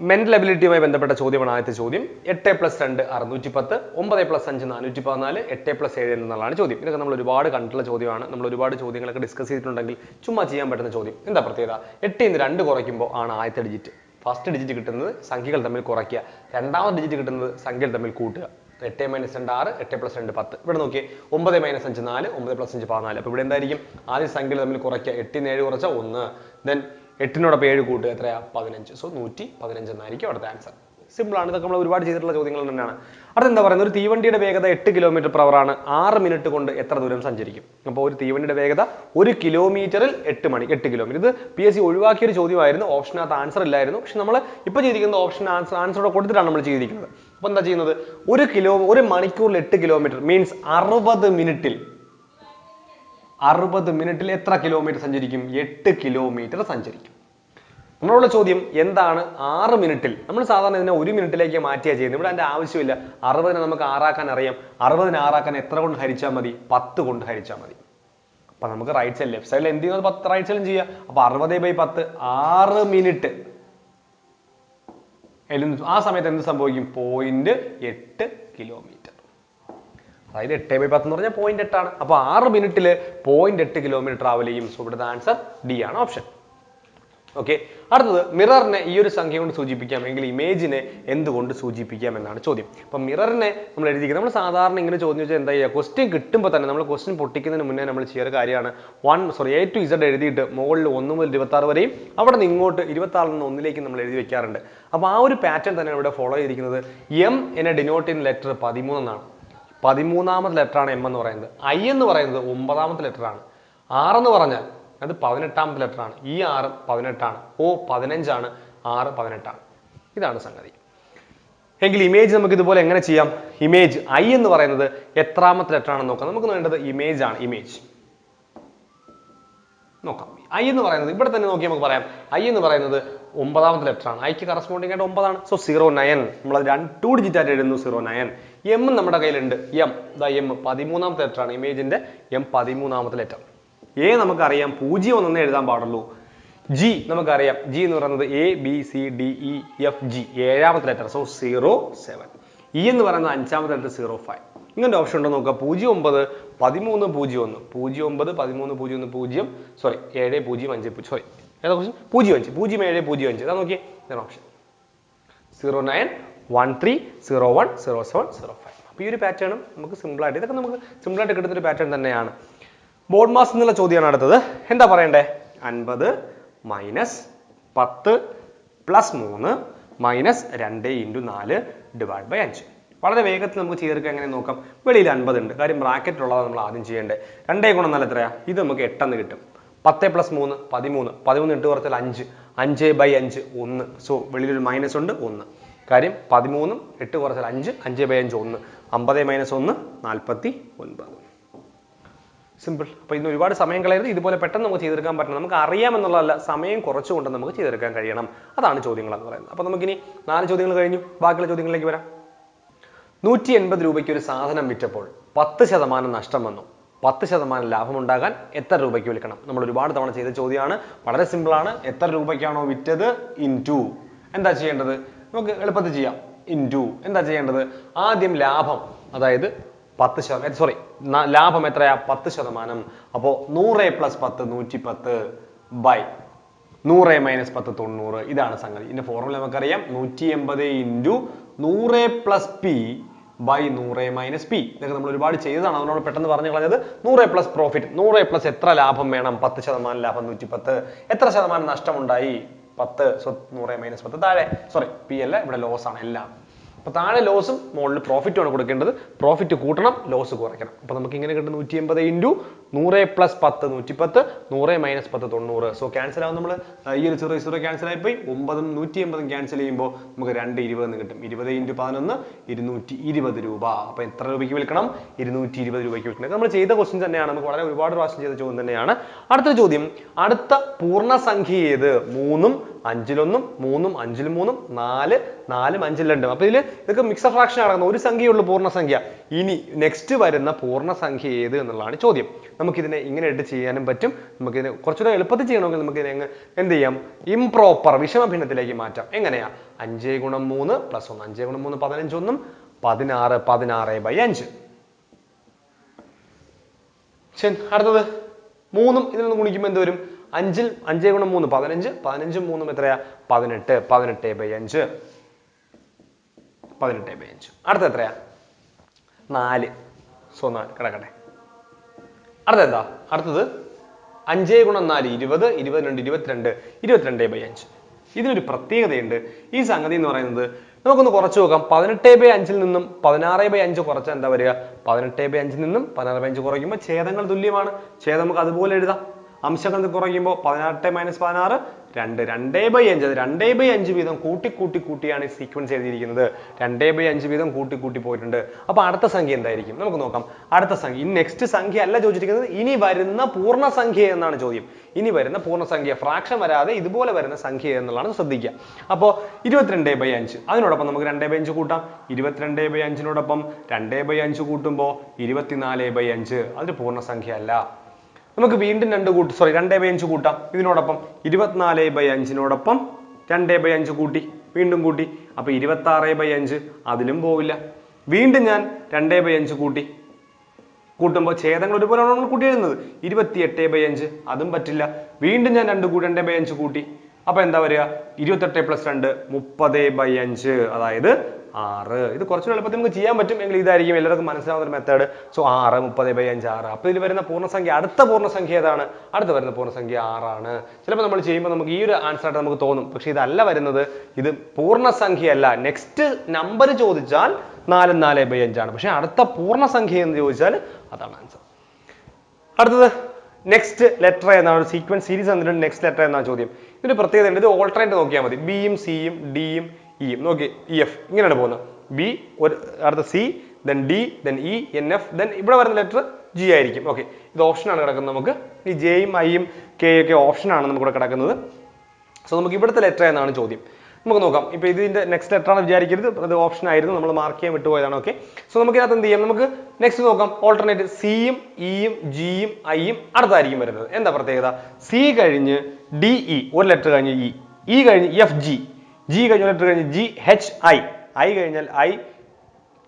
Mental എബിലിറ്റിയുമായി ബന്ധപ്പെട്ട ചോദ്യമാണ് ആദ്യത്തെ ചോദ്യം. എട്ട് പ്ലസ് രണ്ട് അറുന്നൂറ്റി പത്ത് ഒമ്പത് പ്ലസ് അഞ്ച് നാനൂറ്റി പതിനാല് എട്ട് പ്ലസ് ഏഴ് എന്നുള്ളതാണ് ചോദ്യം. ഇതൊക്കെ നമ്മൾ ഒരുപാട് കണ്ടിട്ടുള്ള ചോദ്യമാണ്. നമ്മൾ ഒരുപാട് ചോദ്യങ്ങളൊക്കെ ഡിസ്കസ് ചെയ്തിട്ടുണ്ടെങ്കിൽ ചുമ്മാ ചെയ്യാൻ പറ്റുന്ന ചോദ്യം. എന്താ പ്രത്യേകത? എട്ടിൽ നിന്ന് രണ്ട് കുറയ്ക്കുമ്പോൾ ആണ് ആദ്യത്തെ ഡിജിറ്റ് ഫസ്റ്റ് ഡിജിറ്റ് കിട്ടുന്നത് സംഖ്യകൾ തമ്മിൽ കുറയ്ക്കുക. രണ്ടാമത്തെ ഡിജിറ്റ് കിട്ടുന്നത് സംഖ്യകൾ തമ്മിൽ കൂട്ടുക. എട്ട് മൈനസ് രണ്ട് ആറ് എട്ട് പ്ലസ് രണ്ട് പത്ത്. ഇവിടെ നോക്കിയേ ഒമ്പത് മൈനസ് അഞ്ച് നാല് ഒമ്പത് പ്ലസ് അഞ്ച് പതിനാല്. അപ്പോൾ ഇവിടെ എന്തായിരിക്കും? ആദ്യം സംഖ്യകൾ തമ്മിൽ കുറയ്ക്കുക. എട്ടിന് ഏഴ് കുറച്ച ഒന്ന്. ദെൻ എട്ടിനോടൊപ്പം ഏഴ് കൂട്ടുക എത്രയാ? പതിനഞ്ച്. സോ നൂറ്റി പതിനഞ്ച് എന്നായിരിക്കും അവിടുത്തെ ആൻസർ സിമ്പിൾ ആണ്. ഇതൊക്കെ നമ്മൾ ഒരുപാട് ചെയ്തിട്ടുള്ള ചോദ്യങ്ങൾ തന്നെയാണ്. അടുത്ത എന്താ പറയുന്നത്? ഒരു തീവണ്ടിയുടെ വേഗത എട്ട് കിലോമീറ്റർ പെർ ആണ്. ആറ് മിനിറ്റ് കൊണ്ട് എത്ര ദൂരം സഞ്ചരിക്കും? അപ്പോൾ ഒരു തീവണ്ടിയുടെ വേഗത ഒരു കിലോമീറ്ററിൽ എട്ട് മണി എട്ട് കിലോമീറ്റർ ഇത് പി എസ് സി ഒഴിവാക്കിയ ഒരു ചോദ്യമായിരുന്നു. ഓപ്ഷനകത്ത് ആൻസർ ഇല്ലായിരുന്നു. പക്ഷെ നമ്മൾ ഇപ്പോൾ ചെയ്തിരിക്കുന്ന ഓപ്ഷൻ ആൻസർ ആൻസറോടെ കൊടുത്തിട്ടാണ് നമ്മൾ ചെയ്തിരിക്കുന്നത്. അപ്പോൾ എന്താ ചെയ്യുന്നത്? ഒരു കിലോ ഒരു മണിക്കൂറിൽ എട്ട് കിലോമീറ്റർ മീൻസ് അറുപത് മിനിറ്റിൽ അറുപത് മിനിറ്റിൽ എത്ര കിലോമീറ്റർ സഞ്ചരിക്കും? എട്ട് കിലോമീറ്റർ സഞ്ചരിക്കും. നമ്മളുള്ള ചോദ്യം എന്താണ് ആറ് മിനിറ്റിൽ? നമ്മൾ സാധാരണ ഇതിനെ ഒരു മിനിറ്റിലേക്ക് മാറ്റിയാണ് ചെയ്യുന്നത്. ഇവിടെ അതിന്റെ ആവശ്യമില്ല. അറുപതിനെ നമുക്ക് ആറാക്കാൻ അറിയാം. അറുപതിനെ ആറാക്കാൻ എത്ര കൊണ്ട് ഹരിച്ചാൽ മതി? പത്ത് കൊണ്ട് ഹരിച്ചാൽ മതി. അപ്പൊ നമുക്ക് റൈറ്റ് സൈഡ് ലെഫ്റ്റ് സൈഡിൽ എന്ത് ചെയ്യുന്നത് പത്ത് റൈറ്റ് സൈഡിലും ചെയ്യാം. അപ്പൊ അറുപത് ബൈ പത്ത് ആറ് മിനിറ്റ്. ആ സമയത്ത് എന്ത് സംഭവിക്കും? പോയിന്റ് എട്ട് കിലോമീറ്റർ അതായത് എട്ട് ബൈ പത്ത് എന്ന് പറഞ്ഞാൽ പോയിന്റ് എട്ടാണ് അപ്പൊ ആറ് മിനിറ്റിൽ പോയിന്റ് എട്ട് കിലോമീറ്റർ ട്രാവൽ ചെയ്യും. സോ ഇവിടുത്തെ ആൻസർ ഡി ആണ് ഓപ്ഷൻ ഓക്കെ അടുത്തത് മിററിനെ ഈ ഒരു സംഖ്യ കൊണ്ട് സൂചിപ്പിക്കാം. എങ്കിൽ ഇമേജിനെ എന്തുകൊണ്ട് സൂചിപ്പിക്കാം എന്നാണ് ചോദ്യം. അപ്പൊ മിററിനെ നമ്മൾ എഴുതിയിരിക്കുന്നത് നമ്മൾ സാധാരണ ഇങ്ങനെ ചോദ്യം ചോദിച്ചാൽ എന്താ ചെയ്യുക? ക്വസ്റ്റ്യൻ കിട്ടുമ്പോൾ തന്നെ നമ്മൾ ക്വസ്റ്റ്യൻ പൊട്ടിക്കുന്നതിന് മുന്നേ നമ്മൾ ചെയ്യുന്ന കാര്യമാണ്. One sorry A to Z എഴുതിയിട്ട് മുകളിൽ ഒന്ന് മുതൽ ഇരുപത്തി ആറ് വരെയും അവിടെ നിന്ന് ഇങ്ങോട്ട് ഇരുപത്തി ആറിൽ നിന്ന് ഒന്നിലേക്ക് നമ്മൾ എഴുതി വെക്കാറുണ്ട്. അപ്പോൾ ആ ഒരു പാറ്റേൺ തന്നെ ഇവിടെ ഫോളോ ചെയ്തിരിക്കുന്നത് എം എന്നെ ഡിനോട്ട് ചെയ്യുന്ന ലെറ്റർ പതിമൂന്നെന്നാണ് പതിമൂന്നാമത്തെ ലെറ്ററാണ് എം എന്ന് പറയുന്നത്. ഐ എന്ന് പറയുന്നത് ഒമ്പതാമത്തെ ലെറ്ററാണ്. ആർ എന്ന് പറഞ്ഞാൽ അത് പതിനെട്ടാമത്തെ ലെറ്ററാണ്. ഈ ആറ് പതിനെട്ടാണ്. ഓ പതിനഞ്ചാണ്. ആറ് പതിനെട്ടാണ്. ഇതാണ് സംഗതി. എങ്കിൽ ഇമേജ് നമുക്ക് ഇതുപോലെ എങ്ങനെ ചെയ്യാം? ഇമേജ് ഐ എന്ന് പറയുന്നത് എത്രാമത്തെ ലെറ്ററാണെന്ന് നോക്കാം. നമുക്ക് വേണ്ടത് ഇമേജ് ആണ്. ഇമേജ് നോക്കാം. ഐ എന്ന് പറയുന്നത് ഇവിടെ തന്നെ നോക്കി നമുക്ക് പറയാം. ഐ എന്ന് പറയുന്നത് ഒമ്പതാമത്തെ ലെറ്റർ ആണ് ഐക്ക് കറസ്പോണ്ടിങ് ആയിട്ട് ഒമ്പതാണ്. സോ സീറോ നയൻ നമ്മൾ രണ്ട് ടു ഡിജിറ്റ് ആയിട്ട് എഴുതുന്നു. സീറോ നയൻ എം നമ്മുടെ കയ്യിലുണ്ട്. എം ദ എം പതിമൂന്നാമത്തെ ലെറ്റർ ആണ്. ഇമേജിന്റെ എം പതിമൂന്നാമത്തെ ലെറ്റർ എ നമുക്കറിയാം. പൂജ്യം ഒന്നേ എഴുതാൻ പാടുള്ളൂ. ജി നമുക്കറിയാം. ജി എന്ന് പറയുന്നത് A B C D E F G ഏഴാമത്തെ letter so zero seven E എന്ന് പറയുന്നത് അഞ്ചാമത്തെ ലെറ്റർ സീറോ ഫൈവ് ഇങ്ങനത്തെ ഓപ്ഷൻ ഉണ്ടോ നോക്കുക. പൂജ്യം ഒമ്പത് പതിമൂന്ന് പൂജ്യം ഒന്ന്. പൂജ്യം ഒമ്പത് പതിമൂന്ന് പൂജ്യം ഒന്ന് പൂജ്യം. സോറി ഏഴ് പൂജ്യം അഞ്ച് സോറി ഏതാ ക്വസ്റ്റ്യൻ പൂജ്യം അഞ്ച്. പൂജ്യം ഏഴ് പൂജ്യം അഞ്ച്. അതാ നോക്കിയേ. Option zero nine one three zero one zero seven zero five അപ്പോൾ ഈ ഒരു പാറ്റേണും നമുക്ക് സിമ്പിളായിട്ട് ഇതൊക്കെ നമുക്ക് സിമ്പിളായിട്ട് കിട്ടുന്ന ഒരു പാറ്റേൺ തന്നെയാണ്. ബോർഡ് മാസ് എന്നുള്ള ചോദ്യമാണ് അടുത്തത്. എന്താ പറയണ്ടേ? അൻപത് മൈനസ് പത്ത് പ്ലസ് മൂന്ന് മൈനസ് രണ്ട് ഇന്റു നാല് ഡിവൈഡ് ബൈ അഞ്ച്. വളരെ വേഗത്തിൽ നമുക്ക് ചെയ്തെടുക്കാൻ എങ്ങനെ നോക്കാം? വെളിയിൽ ഉണ്ട്. കാര്യം ബ്രാക്കറ്റിലുള്ളതാണ് നമ്മൾ ആദ്യം ചെയ്യേണ്ടത്. രണ്ടേ ഗുണം നല്ല എത്രയാ? ഇത് നമുക്ക് എട്ടെന്ന് കിട്ടും. പത്ത് പ്ലസ് മൂന്ന് പതിമൂന്ന്. പതിമൂന്ന് ഇട്ട് കുറച്ചാൽ അഞ്ച്. അഞ്ച് ബൈ അഞ്ച് ഒന്ന്. സോ വെളിയിലൊരു മൈനസ് ഉണ്ട് ഒന്ന്. കാര്യം പതിമൂന്നും എട്ട് കുറച്ചാൽ അഞ്ച് അഞ്ച് ബൈ അഞ്ച് ഒന്ന്. അമ്പത് മൈനസ് ഒന്ന് നാൽപ്പത്തി ഒൻപത്. സിമ്പിൾ അപ്പോൾ ഇന്ന് ഒരുപാട് സമയം കളയരുത്. ഇതുപോലെ പെട്ടെന്ന് നമുക്ക് ചെയ്തെടുക്കാൻ പറ്റണം. നമുക്ക് അറിയാമെന്നുള്ളതല്ല സമയം കുറച്ചുകൊണ്ട് നമുക്ക് ചെയ്തെടുക്കാൻ കഴിയണം. അതാണ് ചോദ്യങ്ങൾ എന്ന് പറയുന്നത്. അപ്പോൾ നമുക്കിനി നാല് ചോദ്യങ്ങൾ കഴിഞ്ഞു. ബാക്കിയുള്ള ചോദ്യങ്ങളിലേക്ക് വരാം. നൂറ്റി എൺപത് രൂപയ്ക്ക് ഒരു സാധനം വിറ്റപ്പോൾ പത്ത് ശതമാനം നഷ്ടം വന്നു. പത്ത് ശതമാനം ലാഭമുണ്ടാകാൻ എത്ര രൂപയ്ക്ക് വിൽക്കണം? നമ്മൾ ഒരുപാട് തവണ ചെയ്ത ചോദ്യമാണ്. വളരെ സിമ്പിൾ ആണ്. എത്ര രൂപയ്ക്കാണോ വിറ്റത്? ഇൻ എന്താ ചെയ്യേണ്ടത്? നമുക്ക് എളുപ്പത്തിൽ ചെയ്യാം. ഇൻ ടു എന്താ ചെയ്യേണ്ടത്? ആദ്യം ലാഭം അതായത് പത്ത് ശതമാനം സോറി ലാഭം എത്രയാ? പത്ത് ശതമാനം. അപ്പോൾ നൂറ് പ്ലസ് പത്ത് നൂറ്റി പത്ത് ബൈ നൂറ് മൈനസ് പത്ത് തൊണ്ണൂറ്. ഇതാണ് സംഗതി. ഇതിന്റെ ഫോർമുല നമുക്കറിയാം. നൂറ്റി എൺപത് ഇന്റു നൂറ് പ്ലസ് പി ബൈ നൂറ് മൈനസ് പി ഇതൊക്കെ നമ്മൾ ഒരുപാട് ചെയ്തതാണ്. അതുകൊണ്ട് പെട്ടെന്ന് പറഞ്ഞു കളഞ്ഞത്. നൂറ് പ്ലസ് പ്രോഫിറ്റ് നൂറ് പ്ലസ് എത്ര ലാഭം വേണം? പത്ത് ശതമാനം ലാഭം നൂറ്റി പത്ത് എത്ര ശതമാനം നഷ്ടമുണ്ടായി? പത്ത് സോ നൂറ് മൈനസ് പത്ത്. താഴെ സോറി പി അല്ല ഇവിടെ ലോസ് ആണ് എല്ലാം. അപ്പൊ താഴെ ലോസും മുകളിൽ പ്രോഫിറ്റും ആണ് കൊടുക്കേണ്ടത്. പ്രോഫിറ്റ് കൂട്ടണം ലോസ് കുറയ്ക്കണം. അപ്പൊ നമുക്ക് ഇങ്ങനെ കിട്ടും. നൂറ്റി എൺപത് ഇന്റു നൂറ് പ്ലസ് പത്ത് നൂറ്റി പത്ത് നൂറ് മൈനസ് പത്ത് തൊണ്ണൂറ്. സോ ക്യാൻസൽ ആവും നമ്മൾ ഈ ഒരു സീറോ സീറോ ക്യാൻസൽ ആയിപ്പോയി. ഒമ്പതും നൂറ്റി എൺപതും ക്യാൻസൽ ചെയ്യുമ്പോൾ നമുക്ക് രണ്ട് ഇരുപത് എന്ന് കിട്ടും. ഇരുപത് ഇന്റു പതിനൊന്ന് ഇരുന്നൂറ്റി ഇരുപത് രൂപ. അപ്പൊ എത്ര രൂപയ്ക്ക് വിൽക്കണം? ഇരുന്നൂറ്റി ഇരുപത് രൂപയ്ക്ക് വിൽക്കണം. നമ്മൾ ചെയ്ത ക്വസ്റ്റ്യൻ തന്നെയാണ്. നമുക്ക് വളരെ ഒരുപാട് പ്രാവശ്യം ചെയ്ത ചോദ്യം തന്നെയാണ്. അടുത്ത ചോദ്യം. അടുത്ത പൂർണസംഖ്യ ഏത്? മൂന്നും അഞ്ചിലൊന്നും മൂന്നും അഞ്ചിലും മൂന്നും നാല് നാലും അഞ്ചിലും രണ്ടും. അപ്പൊ ഇതിൽ ഇതൊക്കെ മിക്സഡ് ഫ്രാക്ഷൻ നടക്കുന്ന. ഒരു സംഖ്യയുള്ളൂ പൂർണസംഖ്യ. ഇനി നെക്സ്റ്റ് വരുന്ന പൂർണസംഖ്യ ഏത് എന്നുള്ളതാണ് ചോദ്യം. നമുക്കിതിനെ ഇങ്ങനെ ഇട്ട് ചെയ്യാനും പറ്റും. നമുക്കിതിനെ കുറച്ചുകൂടെ എളുപ്പത്തിൽ ചെയ്യണമെങ്കിൽ നമുക്കിതിനെ എന്ത് ചെയ്യാം? ഇംപ്രോപ്പർ വിഷമഭിന്നത്തിലേക്ക് മാറ്റാം. എങ്ങനെയാ? അഞ്ച് ഗുണം മൂന്ന് പ്ലസ് ഒന്ന്. അഞ്ച് ഗുണം മൂന്ന് പതിനഞ്ചൊന്നും പതിനാറ് പതിനാറ് ബൈ അഞ്ച്. അടുത്തത്. മൂന്നും ഇതിൽ നിന്ന് ഗുണിക്കുമ്പോൾ എന്ത് വരും? അഞ്ചിൽ അഞ്ചേ ഗുണം മൂന്ന്. പതിനഞ്ച്. പതിനഞ്ചും മൂന്നും എത്രയാ? പതിനെട്ട്. പതിനെട്ട് ബൈ അഞ്ച്. പതിനെട്ട് ബൈ അഞ്ച്. അടുത്ത എത്രയാ? നാല്. സോ നാല്. കിടക്കട്ടെ. അടുത്ത എന്താ? അടുത്തത് അഞ്ചേ ഗുണം നാല് ഇരുപത്. ഇരുപത്തിരണ്ട് ഇരുപത്തിരണ്ട് ഇരുപത്തിരണ്ട് ബൈ അഞ്ച്. ഇതിനൊരു പ്രത്യേകതയുണ്ട്. ഈ സംഗതി എന്ന് പറയുന്നത് നമുക്കൊന്ന് കുറച്ച് നോക്കാം. പതിനെട്ട് ബൈ അഞ്ചിൽ നിന്നും പതിനാറ് ബൈ അഞ്ച് കുറച്ചാൽ എന്താ വരിക? പതിനെട്ട് ബൈ അഞ്ചിൽ നിന്നും പതിനാറ് ബൈ അഞ്ച് കുറയ്ക്കുമ്പോൾ ഛേദങ്ങൾ തുല്യമാണ്. ഛേദം നമുക്ക് അതുപോലെ എഴുതാം. അംശങ്ങൾ കുറയ്ക്കുമ്പോൾ പതിനെട്ട് മൈനസ് പതിനാറ് രണ്ട്. രണ്ടേ ബൈ അഞ്ച്. അത് രണ്ടേ ബൈ അഞ്ച് വീതം കൂട്ടി കൂട്ടി കൂട്ടിയാണ് ഈ സീക്വൻസ് എഴുതിയിരിക്കുന്നത്. രണ്ടേ ബൈ അഞ്ച് വീതം കൂട്ടി കൂട്ടി പോയിട്ടുണ്ട്. അപ്പോൾ അടുത്ത സംഖ്യ എന്തായിരിക്കും? നമുക്ക് നോക്കാം. അടുത്ത സംഖ്യ. ഇനി നെക്സ്റ്റ് സംഖ്യ അല്ല ചോദിച്ചിരിക്കുന്നത്. ഇനി വരുന്ന പൂർണസംഖ്യ എന്നാണ് ചോദ്യം. ഇനി വരുന്ന പൂർണസംഖ്യ ഫ്രാക്ഷൻ വരാതെ ഇതുപോലെ വരുന്ന സംഖ്യ എന്നുള്ളതാണ് ശ്രദ്ധിക്കുക. അപ്പോൾ ഇരുപത്തിരണ്ട് ബൈ അഞ്ച്. അതിനോടൊപ്പം നമുക്ക് രണ്ടേ ബൈ അഞ്ച് കൂട്ടാം. ഇരുപത്തിരണ്ട് ബൈ അഞ്ചിനോടൊപ്പം രണ്ടേ ബൈ അഞ്ച് കൂട്ടുമ്പോൾ ഇരുപത്തിനാല് ബൈ അഞ്ച്. അതൊരു പൂർണസംഖ്യ അല്ല. നമുക്ക് വീണ്ടും രണ്ട് കൂട്ട് സോറി രണ്ടേ ബൈ അഞ്ച് കൂട്ടാം. ഇതിനോടൊപ്പം ഇരുപത്തിനാല് ബൈ അഞ്ചിനോടൊപ്പം രണ്ടേ ബൈ അഞ്ച് കൂട്ടി വീണ്ടും കൂട്ടി. അപ്പൊ ഇരുപത്തി ആറ് ബൈ അഞ്ച് അതിലും പോവില്ല. വീണ്ടും ഞാൻ രണ്ടേ ബൈ അഞ്ച് കൂട്ടി. കൂട്ടുമ്പോൾ ഛേദങ്ങൾ ഒരുപോലെയാണ് നമ്മൾ കൂട്ടി എഴുതുന്നത്? ഇരുപത്തിയെട്ട് ബൈ അഞ്ച് അതും പറ്റില്ല. വീണ്ടും ഞാൻ രണ്ട് കൂടി രണ്ടേ ബൈ അഞ്ച് കൂട്ടി. അപ്പൊ എന്താ വരിക? ഇരുപത്തെട്ട് പ്ലസ് രണ്ട് മുപ്പത് ബൈ അഞ്ച്. അതായത് ആറ്. ഇത് കുറച്ചുകൂടി എളുപ്പത്തിൽ നമുക്ക് ചെയ്യാൻ പറ്റും എങ്കിൽ ഇതായിരിക്കും എല്ലാവർക്കും മനസ്സിലാവുന്ന ഒരു മെത്തേഡ് സോ ആറ് മുപ്പത് ബൈ അഞ്ച് ആറ്. അപ്പൊ ഇതിൽ വരുന്ന പൂർണസംഖ്യ അടുത്ത പൂർണസംഖ്യ ഏതാണ്? അടുത്ത വരുന്ന പൂർണസംഖ്യ ആറാണ്. ചിലപ്പോൾ നമ്മൾ ചെയ്യുമ്പോൾ നമുക്ക് ഈ ഒരു ആൻസർ ആയിട്ട് നമുക്ക് തോന്നും. പക്ഷെ ഇതല്ല വരുന്നത്. ഇത് പൂർണസംഖ്യയല്ല നെക്സ്റ്റ് നമ്പർ ചോദിച്ചാൽ നാല് നാല് ബൈ അഞ്ചാണ് പക്ഷേ അടുത്ത പൂർണസംഖ്യ എന്ന് ചോദിച്ചാൽ അതാണ് ആൻസർ അടുത്തത് നെക്സ്റ്റ് ലെറ്റർ എന്നാണ് സീക്വൻസ് സീരീസ് എന്നിട്ട് നെക്സ്റ്റ് ലെറ്റർ എന്നാണ് ചോദ്യം. ഇതിന് പ്രത്യേകത ഉണ്ട് ഇത് ഓൾട്ടറേറ്റ് നോക്കിയാൽ മതി. ബിയും സിയും ഡിയും ഇയും നോക്കി ഇ എഫ് ഇങ്ങനെയാണ് പോകുന്നത്. ബി ഒരു അടുത്ത C then D then E N F then ഇവിടെ വരുന്ന ലെറ്റർ ജി ആയിരിക്കും. ഓക്കെ ഇത് ഓപ്ഷനാണ് കിടക്കുന്നത് നമുക്ക്. ഈ ജെയും ഐയും കെ ഒക്കെ ഓപ്ഷനാണ് നമുക്കിവിടെ കിടക്കുന്നത്. സോ നമുക്ക് ഇവിടുത്തെ ലെറ്റർ എന്നാണ് ചോദ്യം. നമുക്ക് നോക്കാം. ഇപ്പൊ ഇതിന്റെ നെക്സ്റ്റ് ലെറ്റർ ആണ് വിചാരിക്കരുത്. അത് ഓപ്ഷൻ ആയിരുന്നു. നമ്മൾ മാർക്ക് ചെയ്യാൻ വിട്ടുപോയതാണ്. ഓക്കെ സോ നമുക്ക് ഇതിനകത്ത് എന്ത് ചെയ്യാം? നമുക്ക് നെക്സ്റ്റ് നോക്കാം. ഓൾട്ടർനേറ്റ് സിയും ഇയും ജിയും ഐയും അടുത്തായിരിക്കും വരുന്നത്. എന്താ പ്രത്യേകത? സി കഴിഞ്ഞ് ഡി ഇ ഒരു ലെറ്റർ കഴിഞ്ഞ് ഇ ഇ കഴിഞ്ഞ് എഫ് ജി ജി കഴിഞ്ഞ ലെറ്റർ കഴിഞ്ഞ്? ജി എച്ച് ഐ ഐ കഴിഞ്ഞാൽ I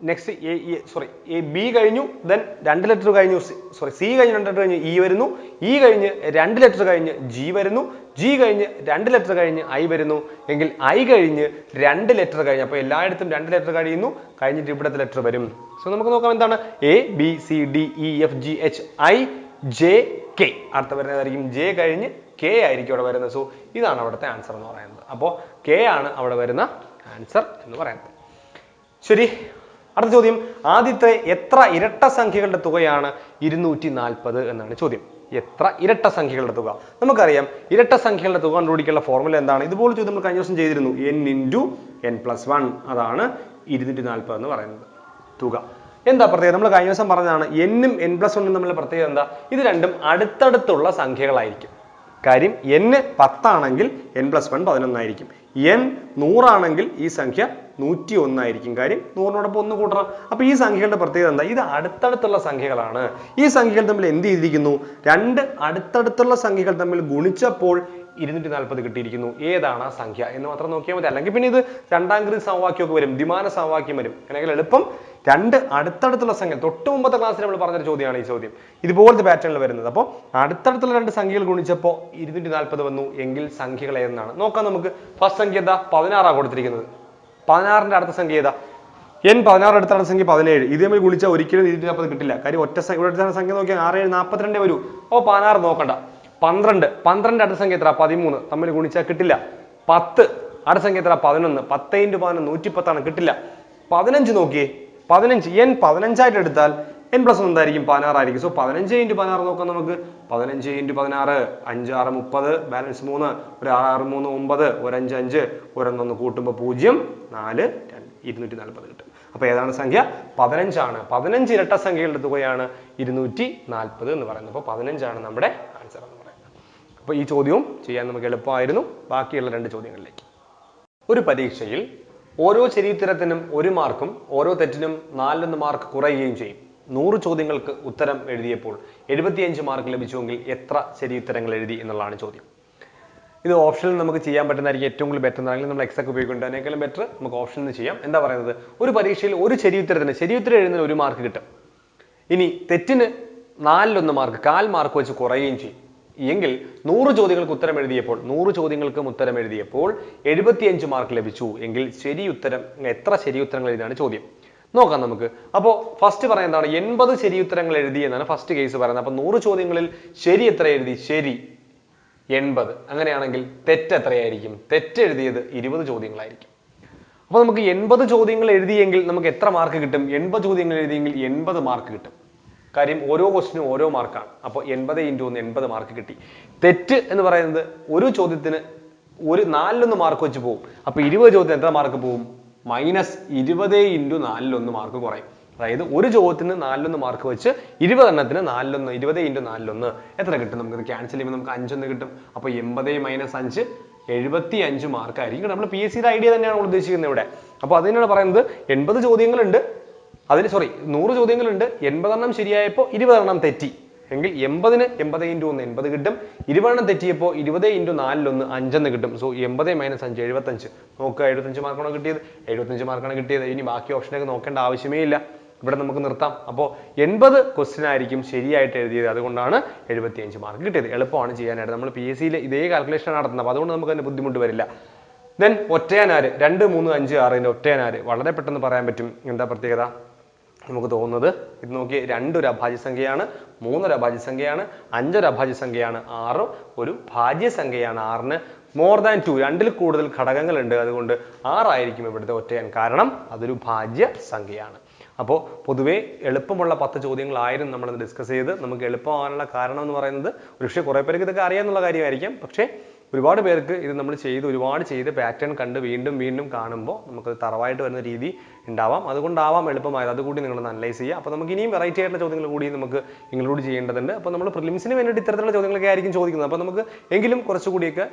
next A E sorry A B കഴിഞ്ഞു ദെൻ രണ്ട് ലെറ്റർ കഴിഞ്ഞു സോറി സി കഴിഞ്ഞ് രണ്ട് ലെറ്റർ കഴിഞ്ഞ് ഇ വരുന്നു. ഇ കഴിഞ്ഞ് രണ്ട് ലെറ്റർ കഴിഞ്ഞ് ജി വരുന്നു. ജി കഴിഞ്ഞ് രണ്ട് ലെറ്റർ കഴിഞ്ഞ് ഐ വരുന്നു. എങ്കിൽ ഐ കഴിഞ്ഞ് രണ്ട് ലെറ്റർ കഴിഞ്ഞ് അപ്പോൾ എല്ലായിടത്തും രണ്ട് ലെറ്റർ കഴിയുന്നു. കഴിഞ്ഞിട്ട് ഇവിടുത്തെ ലെറ്റർ വരും. സോ നമുക്ക് നോക്കാം എന്താണ്? A B C D E F G H I J K. അടുത്ത വരുന്നതായിരിക്കും ജെ കഴിഞ്ഞ് കെ ആയിരിക്കും അവിടെ വരുന്നത്. സോ ഇതാണ് അവിടുത്തെ ആൻസർ എന്ന് പറയുന്നത്. അപ്പോൾ കെ ആണ് അവിടെ വരുന്ന ആൻസർ എന്ന് പറയുന്നത്. ശരി അടുത്ത ചോദ്യം. ആദ്യത്തെ എത്ര ഇരട്ട സംഖ്യകളുടെ തുകയാണ് ഇരുന്നൂറ്റി നാൽപ്പത് എന്നാണ് ചോദ്യം. എത്ര ഇരട്ട സംഖ്യകളുടെ തുക? നമുക്കറിയാം ഇരട്ട സംഖ്യകളുടെ തുക കണ്ടുപിടിക്കാനുള്ള ഫോർമുല എന്താണ്? ഇതുപോലെ ചോദ്യം നമ്മൾ കഴിഞ്ഞ ദിവസം ചെയ്തിരുന്നു. N into N plus one അതാണ് ഇരുന്നൂറ്റി നാൽപ്പത് എന്ന് പറയുന്നത്. തുക. എന്താ പ്രത്യേകത? നമ്മൾ കഴിഞ്ഞ ദിവസം പറഞ്ഞതാണ് എന്നും എൻ പ്ലസ് വണ്ണും തമ്മിലുള്ള പ്രത്യേകത എന്താ? ഇത് രണ്ടും അടുത്തടുത്തുള്ള സംഖ്യകളായിരിക്കും. കാര്യം n പത്താണെങ്കിൽ എൻ പ്ലസ് വൺ പതിനൊന്നായിരിക്കും. എൻ നൂറാണെങ്കിൽ ഈ സംഖ്യ നൂറ്റി ഒന്നായിരിക്കും കാര്യം നൂറിനോടൊപ്പം ഒന്ന് കൂട്ടണം. അപ്പൊ ഈ സംഖ്യകളുടെ പ്രത്യേകത എന്താ? ഇത് അടുത്തടുത്തുള്ള സംഖ്യകളാണ്. ഈ സംഖ്യകൾ തമ്മിൽ എന്ത് ചെയ്തിരിക്കുന്നു? രണ്ട് അടുത്തടുത്തുള്ള സംഖ്യകൾ തമ്മിൽ ഗുണിച്ചപ്പോൾ ഇരുന്നൂറ്റി നാൽപ്പത് കിട്ടിയിരിക്കുന്നു. ഏതാണ് ആ സംഖ്യ? എന്ന് മാത്രം നോക്കിയാൽ മതി. അല്ലെങ്കിൽ പിന്നെ ഇത് രണ്ടാം കൃതി സമവാക്യമൊക്കെ വരും. ദ്വിമാന സമവാക്യം വരും. അല്ലെങ്കിൽ എളുപ്പം രണ്ട് അടുത്തടുത്തുള്ള സംഖ്യ തൊട്ട് മുമ്പത്തെ ക്ലാസ്സിൽ നമ്മൾ പറഞ്ഞൊരു ചോദ്യമാണ് ഈ ചോദ്യം. ഇതുപോലത്തെ പാറ്റേണിൽ വരുന്നത്. അപ്പോൾ അടുത്തടുത്തുള്ള രണ്ട് സംഖ്യകൾ ഗുണിച്ചപ്പോൾ ഇരുന്നൂറ്റി നാൽപ്പത് വന്നു എങ്കിൽ സംഖ്യകൾ ഏതെന്നാണ് നോക്കാം നമുക്ക്. ഫസ്റ്റ് സംഖ്യ എന്താ? പതിനാറാണ് കൊടുത്തിരിക്കുന്നത്. പതിനാറിന്റെ അടുത്ത സംഖ്യ ഏതാ? എൻ പതിനാറ് അടുത്താണ് അടുത്ത സംഖ്യ പതിനേഴ്. ഇത് നമ്മൾ ഗുണിച്ചാൽ ഒരിക്കലും ഇരുന്നൂറ്റി നാൽപ്പത് കിട്ടില്ല. കാര്യം ഒറ്റ ഇവിടെ അടുത്ത സംഖ്യ നോക്കിയാൽ ആറ് ഏഴ് നാൽപ്പത്തിരണ്ടേ വരൂ. അപ്പോൾ പതിനാറ് നോക്കണ്ട. പന്ത്രണ്ട്. പന്ത്രണ്ട് അടുത്ത സംഖ്യ എത്ര? പതിമൂന്ന്. തമ്മിൽ ഗുണിച്ചാൽ കിട്ടില്ല. പത്ത്. അടുത്ത സംഖ്യ എത്ര? പതിനൊന്ന്. പത്ത് ഇന്റു പതിനൊന്ന് നൂറ്റി പത്താണ് കിട്ടില്ല. പതിനഞ്ച് നോക്കിയേ. പതിനഞ്ച് എൻ പതിനഞ്ചായിട്ട് എടുത്താൽ എൻ പ്ലസ് എന്തായിരിക്കും? പതിനാറായിരിക്കും സോ പതിനഞ്ച് ഇന്റു പതിനാറ് നോക്കാം നമുക്ക്. പതിനഞ്ച് ഇന്റു പതിനാറ് അഞ്ച് ആറ് മുപ്പത് ബാലൻസ് മൂന്ന് ഒരു ആറ് മൂന്ന് ഒമ്പത് ഒരു അഞ്ച് അഞ്ച് ഒരൊന്നൊന്ന് കൂട്ടുമ്പോൾ പൂജ്യം നാല് ഇരുന്നൂറ്റി നാൽപ്പത് കിട്ടും. അപ്പൊ ഏതാണ് സംഖ്യ? പതിനഞ്ചാണ്. പതിനഞ്ച് ഇരട്ട സംഖ്യകളുടെ തുകയാണ് ഇരുന്നൂറ്റി നാൽപ്പത് എന്ന് പറയുന്നത്. അപ്പോൾ പതിനഞ്ചാണ് നമ്മുടെ ആൻസർ എന്ന് പറയുന്നത്. അപ്പോൾ ഈ ചോദ്യവും ചെയ്യാൻ നമുക്ക് എളുപ്പമായിരുന്നു. ബാക്കിയുള്ള രണ്ട് ചോദ്യങ്ങളിലേക്ക്. ഒരു പരീക്ഷയിൽ ഓരോ ശരിയുത്തരത്തിനും ഒരു മാർക്കും ഓരോ തെറ്റിനും നാലൊന്ന് മാർക്ക് കുറയുകയും ചെയ്യും. നൂറ് ചോദ്യങ്ങൾക്ക് ഉത്തരം എഴുതിയപ്പോൾ എഴുപത്തിയഞ്ച് മാർക്ക് ലഭിച്ചുവെങ്കിൽ എത്ര ശരിയുത്തരങ്ങൾ എഴുതി എന്നുള്ളതാണ് ചോദ്യം. ഇത് ഓപ്ഷനിൽ നമുക്ക് ചെയ്യാൻ പറ്റുന്നതായിരിക്കും ഏറ്റവും കൂടുതൽ ബെറ്റർ എന്നാണെങ്കിൽ നമ്മൾ എക്സൊക്കെ ഉപയോഗിക്കുന്നുണ്ട്. അതിനേക്കാളും ബെറ്റർ നമുക്ക് ഓപ്ഷനിൽ ചെയ്യാം. എന്താ പറയുന്നത്? ഒരു പരീക്ഷയിൽ ഒരു ശരിയുത്തരത്തിന് ശരിയുത്തരം എഴുതുന്നതിന് ഒരു മാർക്ക് കിട്ടും. ഇനി തെറ്റിന് നാലിലൊന്ന് മാർക്ക് കാൽ മാർക്ക് വെച്ച് കുറയുകയും ചെയ്യും. എങ്കിൽ നൂറ് ചോദ്യങ്ങൾക്ക് ഉത്തരം എഴുതിയപ്പോൾ നൂറ് ചോദ്യങ്ങൾക്കും ഉത്തരം എഴുതിയപ്പോൾ എഴുപത്തിയഞ്ച് മാർക്ക് ലഭിച്ചു എങ്കിൽ ശരി ഉത്തരം എത്ര ശരി ഉത്തരങ്ങൾ എഴുതിയാണ് ചോദ്യം. നോക്കാം നമുക്ക്. അപ്പോൾ ഫസ്റ്റ് പറയുന്നത് എന്താണ്? എൺപത് ശരി ഉത്തരങ്ങൾ എഴുതി എന്നാണ് ഫസ്റ്റ് കേസ് പറയുന്നത്. അപ്പൊ നൂറ് ചോദ്യങ്ങളിൽ ശരി എത്ര എഴുതി? ശരി. എൺപത്. അങ്ങനെയാണെങ്കിൽ തെറ്റ് എത്രയായിരിക്കും? തെറ്റ് എഴുതിയത് ഇരുപത് ചോദ്യങ്ങളായിരിക്കും. അപ്പോൾ നമുക്ക് എൺപത് ചോദ്യങ്ങൾ എഴുതിയെങ്കിൽ നമുക്ക് എത്ര മാർക്ക് കിട്ടും? എൺപത് ചോദ്യങ്ങൾ എഴുതിയെങ്കിൽ എൺപത് മാർക്ക് കിട്ടും. കാര്യം ഓരോ ക്വസ്റ്റിനും ഓരോ മാർക്കാണ് അപ്പോൾ എൺപത് ഇന്റു ഒന്ന് എൺപത് മാർക്ക് കിട്ടി. തെറ്റ് എന്ന് പറയുന്നത് ഒരു ചോദ്യത്തിന് ഒരു നാലിലൊന്ന് മാർക്ക് വെച്ച് പോകും അപ്പോൾ ഇരുപത് ചോദ്യത്തിന് എത്ര മാർക്ക് പോകും മൈനസ് ഇരുപത് ഇന്റു നാലിലൊന്ന് മാർക്ക് കുറയും. അതായത് ഒരു ചോദ്യത്തിന് നാലിലൊന്ന് മാർക്ക് വെച്ച് ഇരുപതെണ്ണത്തിന് നാലിലൊന്ന് ഇരുപത് ഇന്റു നാലിലൊന്ന്. എത്ര കിട്ടും? നമുക്ക് ക്യാൻസൽ ചെയ്യുമ്പോൾ നമുക്ക് അഞ്ചൊന്ന് കിട്ടും. അപ്പോൾ എൺപത് മൈനസ് അഞ്ച് എഴുപത്തി അഞ്ച് മാർക്കായിരിക്കും നമ്മൾ പി എസ് സിയുടെ ഐഡിയ തന്നെയാണ് ഉദ്ദേശിക്കുന്നത് ഇവിടെ. അപ്പോൾ അതിനാണ് പറയുന്നത് എൺപത് ചോദ്യങ്ങളുണ്ട്. അതിന് സോറി നൂറ് ചോദ്യങ്ങളുണ്ട്. എൺപതെണ്ണം ശരിയായപ്പോൾ ഇരുപതെണ്ണം തെറ്റി. എങ്കിൽ എൺപതിന് എൺപത് ഇന്റു ഒന്ന് എൺപത് കിട്ടും. ഇരുപതെണ്ണം തെറ്റിയപ്പോൾ ഇരുപത് ഇന്റു നാലിലൊന്ന് അഞ്ചെന്ന് കിട്ടും. സോ എൺപത് മൈനസ് അഞ്ച് എഴുപത്തഞ്ച്. നോക്കുക എഴുപത്തഞ്ച് മാർക്കാണോ കിട്ടിയത്? എഴുപത്തഞ്ച് മാർക്കാണ് കിട്ടിയത്. ഇനി ബാക്കി ഓപ്ഷനൊക്കെ നോക്കേണ്ട ആവശ്യമേ ഇല്ല. ഇവിടെ നമുക്ക് നിർത്താം. അപ്പോൾ എൺപത് ക്വസ്റ്റ്യൻ ആയിരിക്കും ശരിയായിട്ട് എഴുതിയത്. അതുകൊണ്ടാണ് എഴുപത്തിയഞ്ച് മാർക്ക് കിട്ടിയത്. എളുപ്പമാണ് ചെയ്യാനായിട്ട്. നമ്മൾ പി എസ് സിയിൽ ഇതേ കാൽക്കുലേഷൻ നടത്തുന്നത്. അപ്പോൾ അതുകൊണ്ട് നമുക്ക് അതിന് ബുദ്ധിമുട്ട് വരില്ല. ദെൻ ഒറ്റയാനാര്? രണ്ട് മൂന്ന് അഞ്ച് ആറിന്റെ ഒറ്റയാനാര്? വളരെ പെട്ടെന്ന് പറയാൻ പറ്റും. എന്താ പ്രത്യേകത? നമുക്ക് തോന്നുന്നത്. ഇത് നോക്കി രണ്ടൊരു അഭാജ്യ സംഖ്യയാണ് മൂന്നൊരു അഭാജ്യ സംഖ്യയാണ് അഞ്ചൊരു അഭാജ്യ സംഖ്യയാണ് ആറ് ഒരു ഭാജ്യ സംഖ്യയാണ് ആറിന് മോർ ദാൻ ടു രണ്ടിൽ കൂടുതൽ ഘടകങ്ങൾ ഉണ്ട് അതുകൊണ്ട് ആറായിരിക്കും ഇവിടുത്തെ ഒറ്റയാൻ കാരണം. അതൊരു ഭാജ്യ സംഖ്യയാണ് അപ്പോൾ പൊതുവേ എളുപ്പമുള്ള പത്ത് ചോദ്യങ്ങളായിരുന്നു നമ്മൾ ഡിസ്കസ് ചെയ്ത് നമുക്ക് എളുപ്പമാകാനുള്ള കാരണം എന്ന് പറയുന്നത് ഒരുപക്ഷെ കുറേ പേർക്ക് ഇതൊക്കെ അറിയാമെന്നുള്ള കാര്യമായിരിക്കും. പക്ഷേ ഒരുപാട് പേർക്ക് ഇത് നമ്മൾ ചെയ്ത് ഒരുപാട് ചെയ്ത് പാറ്റേൺ കണ്ട് വീണ്ടും വീണ്ടും കാണുമ്പോൾ നമുക്ക് തറവായിട്ട് വരുന്ന രീതി ഉണ്ടാവാം. അതുകൊണ്ടാവാം എളുപ്പമായത്. അതുകൂടി നിങ്ങൾ അനലൈസ് ചെയ്യുക. അപ്പോൾ നമുക്ക് ഇനിയും വെറൈറ്റി ആയിട്ടുള്ള ചോദ്യങ്ങൾ കൂടി നമുക്ക് ഇൻക്ലൂഡ് ചെയ്യേണ്ടതുണ്ട്. അപ്പോൾ നമ്മൾ പ്രിലിംസിന് വേണ്ടിയിട്ട് ഇത്തരത്തിലുള്ള ചോദ്യങ്ങളൊക്കെ ആയിരിക്കും ചോദിക്കുന്നത്. അപ്പോൾ നമുക്ക് എങ്കിലും കുറച്ചുകൂടിയൊക്കെ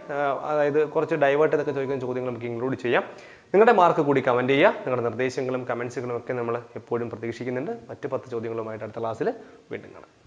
അതായത് കുറച്ച് ഡൈവേർട്ട് ചെയ്തൊക്കെ ചോദിക്കുന്ന ചോദ്യങ്ങൾ നമുക്ക് ഇൻക്ലൂഡ് ചെയ്യാം. നിങ്ങളുടെ മാർക്ക് കൂടി കമന്റ് ചെയ്യുക. നിങ്ങളുടെ നിർദ്ദേശങ്ങളും കമൻസുകളും ഒക്കെ നമ്മൾ എപ്പോഴും പ്രതീക്ഷിക്കുന്നുണ്ട്. മറ്റ് പത്ത് ചോദ്യങ്ങളുമായിട്ട് അടുത്ത ക്ലാസ്സിൽ വീണ്ടും കാണാം.